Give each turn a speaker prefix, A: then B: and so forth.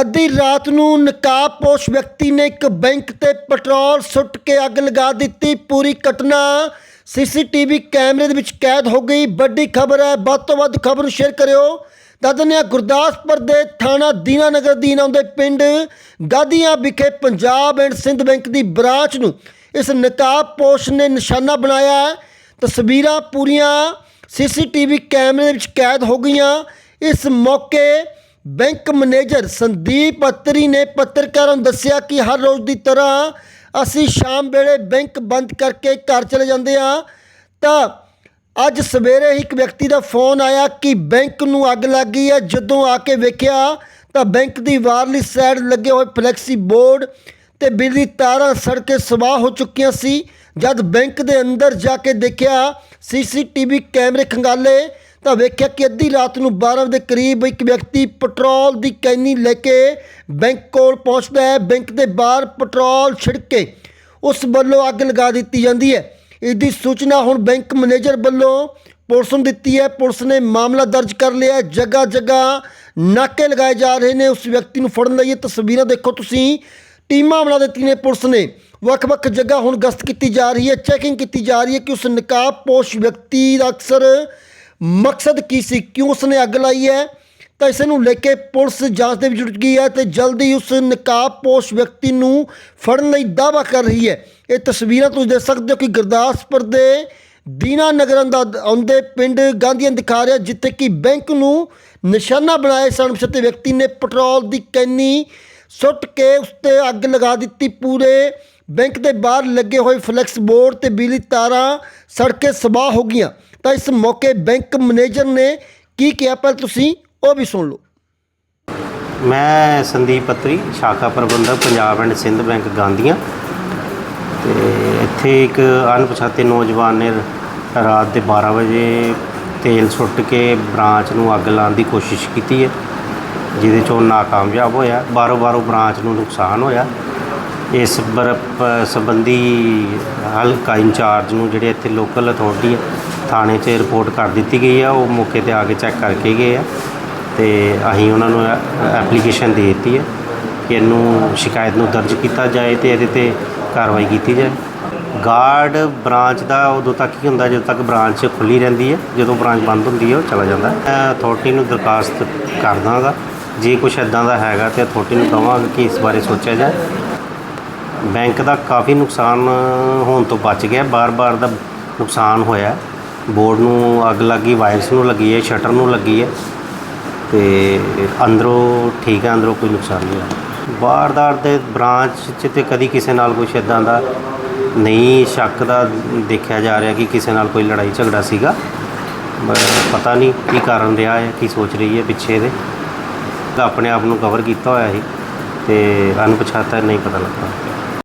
A: ਅੱਧੀ ਰਾਤ ਨੂੰ ਨਕਾਬਪੋਸ਼ ਵਿਅਕਤੀ ਨੇ ਇੱਕ ਬੈਂਕ ਤੇ ਪੈਟਰੋਲ ਸੁੱਟ ਕੇ ਅੱਗ ਲਗਾ ਦਿੱਤੀ। ਪੂਰੀ ਘਟਨਾ ਸੀਸੀਟੀਵੀ ਕੈਮਰੇ ਦੇ ਵਿੱਚ ਕੈਦ ਹੋ ਗਈ। ਵੱਡੀ ਖਬਰ ਹੈ, ਵੱਧ ਤੋਂ ਵੱਧ ਖਬਰ ਨੂੰ ਸ਼ੇਅਰ ਕਰਿਓ। ਦਦਨਿਆ ਗੁਰਦਾਸਪੁਰ ਦੇ ਥਾਣਾ ਦੀਨਾਨਗਰ ਦੀਨ ਆਉਂਦੇ ਪਿੰਡ ਗਾਦੀਆਂ ਵਿਖੇ ਪੰਜਾਬ ਐਂਡ ਸਿੰਧ ਬੈਂਕ ਦੀ ਬ੍ਰਾਂਚ ਨੂੰ ਇਸ ਨਕਾਬਪੋਸ਼ ਨੇ ਨਿਸ਼ਾਨਾ ਬਣਾਇਆ। ਤਸਵੀਰਾਂ ਪੂਰੀਆਂ ਸੀਸੀਟੀਵੀ ਕੈਮਰੇ ਦੇ ਵਿੱਚ ਕੈਦ ਹੋ ਗਈਆਂ। ਇਸ ਮੌਕੇ ਬੈਂਕ ਮੈਨੇਜਰ ਸੰਦੀਪ ਅਤਰੀ ਨੇ ਪੱਤਰਕਾਰਾਂ ਨੂੰ ਦੱਸਿਆ ਕਿ ਹਰ ਰੋਜ਼ ਦੀ ਤਰ੍ਹਾਂ ਅਸੀਂ ਸ਼ਾਮ ਵੇਲੇ ਬੈਂਕ ਬੰਦ ਕਰਕੇ ਘਰ ਚਲੇ ਜਾਂਦੇ ਹਾਂ। ਤਾਂ ਅੱਜ ਸਵੇਰੇ ਇੱਕ ਵਿਅਕਤੀ ਦਾ ਫੋਨ ਆਇਆ ਕਿ ਬੈਂਕ ਨੂੰ ਅੱਗ ਲੱਗ ਗਈ ਹੈ। ਜਦੋਂ ਆ ਕੇ ਵੇਖਿਆ ਤਾਂ ਬੈਂਕ ਦੀ ਵਾਰਲੀ ਸਾਈਡ ਲੱਗੇ ਹੋਏ ਫਲੈਕਸੀ ਬੋਰਡ ਤੇ ਬਿਜਲੀ ਤਾਰਾਂ ਸੜ ਕੇ ਸਵਾਹ ਹੋ ਚੁੱਕੀਆਂ ਸੀ। ਜਦ ਬੈਂਕ ਦੇ ਅੰਦਰ ਜਾ ਕੇ ਦੇਖਿਆ, ਸੀਸੀਟੀਵੀ ਕੈਮਰੇ ਖੰਗਾਲੇ ਤਾਂ ਵੇਖਿਆ ਕਿ ਅੱਧੀ ਰਾਤ ਨੂੰ 12 ਵਜੇ ਦੇ ਕਰੀਬ ਇੱਕ ਵਿਅਕਤੀ ਪੈਟਰੋਲ ਦੀ ਕੈਨੀ ਲੈ ਕੇ ਬੈਂਕ ਕੋਲ ਪਹੁੰਚਦਾ ਹੈ। ਬੈਂਕ ਦੇ ਬਾਹਰ ਪੈਟਰੋਲ ਛਿੜਕ ਕੇ ਉਸ ਵੱਲੋਂ ਅੱਗ ਲਗਾ ਦਿੱਤੀ ਜਾਂਦੀ ਹੈ। ਇਸ ਦੀ ਸੂਚਨਾ ਹੁਣ ਬੈਂਕ ਮੈਨੇਜਰ ਵੱਲੋਂ ਪੁਲਿਸ ਨੂੰ ਦਿੱਤੀ ਹੈ। ਪੁਲਿਸ ਨੇ ਮਾਮਲਾ ਦਰਜ ਕਰ ਲਿਆ ਜਗ੍ਹਾ ਜਗ੍ਹਾ ਨਾਕੇ ਲਗਾਏ ਜਾ ਰਹੇ ਨੇ। ਉਸ ਵਿਅਕਤੀ ਨੂੰ ਫੜਨ ਲਈ ਇਹ ਤਸਵੀਰਾਂ ਦੇਖੋ ਤੁਸੀਂ। ਟੀਮਾਂ ਬਣਾ ਦਿੱਤੀਆਂ ਨੇ ਪੁਲਿਸ ਨੇ। ਵੱਖ-ਵੱਖ ਜਗ੍ਹਾ ਹੁਣ ਗਸ਼ਤ ਕੀਤੀ ਜਾ ਰਹੀ ਹੈ। ਚੈਕਿੰਗ ਕੀਤੀ ਜਾ ਰਹੀ ਹੈ ਕਿ ਉਸ ਨਕਾਬਪੋਸ਼ ਵਿਅਕਤੀ ਦਾ ਅਕਸਰ ਮਕਸਦ ਕੀ ਸੀ? ਕਿਉਂ ਉਸਨੇ ਅੱਗ ਲਾਈ ਹੈ? ਤਾਂ ਇਸ ਨੂੰ ਲੈ ਕੇ ਪੁਲਿਸ ਜਾਂਚ ਦੇ ਵਿੱਚ ਜੁਟ ਗਈ ਹੈ ਤੇ ਜਲਦੀ ਉਸ ਨਕਾਬਪੋਸ਼ ਵਿਅਕਤੀ ਨੂੰ ਫੜਨ ਲਈ ਦਾਅਵਾ ਕਰ ਰਹੀ ਹੈ। ਇਹ ਤਸਵੀਰਾਂ ਤੁਸੀਂ ਦੇਖ ਸਕਦੇ ਹੋ ਕਿ ਗੁਰਦਾਸਪੁਰ ਦੇ ਦੀਨਾ ਨਗਰ ਦਾ ਆਉਂਦੇ ਪਿੰਡ ਗਾਂਧੀਆਂ ਦਿਖਾ ਰਿਹਾ, ਜਿੱਥੇ ਕਿ ਬੈਂਕ ਨੂੰ ਨਿਸ਼ਾਨਾ ਬਣਾਏ ਸਨ ਵਿਅਕਤੀ ਨੇ ਪੈਟਰੋਲ ਦੀ ਕੈਨੀ ਸੁੱਟ ਕੇ ਉਸ ਤੇ ਅੱਗ ਲਗਾ ਦਿੱਤੀ। ਪੂਰੇ ਬੈਂਕ ਦੇ ਬਾਹਰ ਲੱਗੇ ਹੋਏ ਫਲੈਕਸ ਬੋਰਡ ਤੇ ਬਿਜਲੀ ਤਾਰਾਂ ਸੜ ਕੇ ਸਵਾਹ ਹੋ ਗਈਆਂ। ਤਾਂ ਇਸ ਮੌਕੇ ਬੈਂਕ ਮੈਨੇਜਰ ਨੇ ਕੀ ਕਿਹਾ ਪਹਿਲਾਂ ਤੁਸੀਂ ਉਹ ਵੀ ਸੁਣ ਲਓ।
B: ਮੈਂ ਸੰਦੀਪ ਪੱਤਰੀ, ਸ਼ਾਖਾ ਪ੍ਰਬੰਧਕ, ਪੰਜਾਬ ਐਂਡ ਸਿੰਧ ਬੈਂਕ ਗਾਂਧੀਆਂ। ਤੇ ਇੱਥੇ ਇੱਕ ਅਣਪਛਾਤੇ ਨੌਜਵਾਨ ਨੇ ਰਾਤ ਦੇ 12 ਵਜੇ ਤੇਲ ਸੁੱਟ ਕੇ ਬ੍ਰਾਂਚ ਨੂੰ ਅੱਗ ਲਾਉਣ ਦੀ ਕੋਸ਼ਿਸ਼ ਕੀਤੀ ਹੈ, ਜਿਹਦੇ 'ਚ ਉਹ ਨਾਕਾਮਯਾਬ ਹੋਇਆ ਬਾਰੋ ਬਾਰੋ ਬ੍ਰਾਂਚ ਨੂੰ ਨੁਕਸਾਨ ਹੋਇਆ। ਇਸ ਬਰ ਸੰਬੰਧੀ ਹਲਕਾ ਇੰਚਾਰਜ ਨੂੰ ਜਿਹੜੇ ਇੱਥੇ ਲੋਕਲ ਅਥਾਰਟੀ ਹੈ ਥਾਣੇ 'ਚ ਰਿਪੋਰਟ ਕਰ ਦਿੱਤੀ ਗਈ ਆ, ਉਹ ਮੌਕੇ ਤੇ ਆ ਕੇ ਚੈੱਕ ਕਰਕੇ ਗਏ ਆ ਤੇ ਅਸੀਂ ਉਹਨਾਂ ਨੂੰ ਐਪਲੀਕੇਸ਼ਨ ਦੇ ਦਿੱਤੀ ਹੈ ਕਿ ਇਹਨੂੰ ਸ਼ਿਕਾਇਤ ਨੂੰ ਦਰਜ ਕੀਤਾ ਜਾਏ ਤੇ ਇਹਦੇ ਤੇ ਕਾਰਵਾਈ ਕੀਤੀ ਜਾਏ। ਗਾਰਡ ਬ੍ਰਾਂਚ ਦਾ ਉਦੋਂ ਤੱਕ ਹੀ ਹੁੰਦਾ ਜਦੋਂ ਤੱਕ ਬ੍ਰਾਂਚ ਖੁੱਲੀ ਰਹਿੰਦੀ ਹੈ ਜਦੋਂ ਬ੍ਰਾਂਚ ਬੰਦ ਹੁੰਦੀ ਹੈ ਉਹ ਚਲਾ ਜਾਂਦਾ। ਹੈ ਮੈਂ ਅਥਾਰਟੀ ਨੂੰ ਦਰਖਾਸਤ ਕਰ ਦਾਂਗਾ ਜੇ ਕੁਝ ਇਦਾਂ ਦਾ ਹੈਗਾ ਤੇ ਅਥਾਰਟੀ ਨੂੰ ਕਹਾਂਗਾ ਕਿ ਇਸ ਬਾਰੇ ਸੋਚਿਆ ਜਾਏ। ਬੈਂਕ ਦਾ ਕਾਫੀ ਨੁਕਸਾਨ ਹੋਣ ਤੋਂ ਬਚ ਗਿਆ, ਬਾਰ-ਬਾਰ ਦਾ ਨੁਕਸਾਨ ਹੋਇਆ। ਬੋਰਡ ਨੂੰ ਅੱਗ ਲੱਗੀ ਵਾਇਰਸ ਨੂੰ ਲੱਗੀ ਹੈ, ਸ਼ਟਰ ਨੂੰ ਲੱਗੀ ਹੈ ਤੇ ਅੰਦਰੋਂ ਠੀਕ ਹੈ, ਅੰਦਰੋਂ ਕੋਈ ਨੁਕਸਾਨ ਨਹੀਂ ਹੋਇਆ। ਬਾਰਦਾਰ ਦੇ ਬ੍ਰਾਂਚ 'ਚ ਤੇ ਕਦੀ ਕਿਸੇ ਨਾਲ ਕੁਛ ਇਦਾਂ ਦਾ ਨਹੀਂ ਸ਼ੱਕ ਦਾ ਦੇਖਿਆ ਜਾ ਰਿਹਾ ਕਿ ਕਿਸੇ ਨਾਲ ਕੋਈ ਲੜਾਈ ਝਗੜਾ ਸੀਗਾ। ਪਤਾ ਨਹੀਂ ਕੀ ਕਾਰਨ ਰਿਹਾ ਹੈ, ਕੀ ਸੋਚ ਰਹੀ ਹੈ ਪਿੱਛੇ ਦੇ। ਤਾਂ ਆਪਣੇ ਆਪ ਨੂੰ ਕਵਰ ਕੀਤਾ ਹੋਇਆ ਸੀ ਤੇ ਅਣਪਛਾਤਾ ਨਹੀਂ ਪਤਾ ਲੱਗਾ।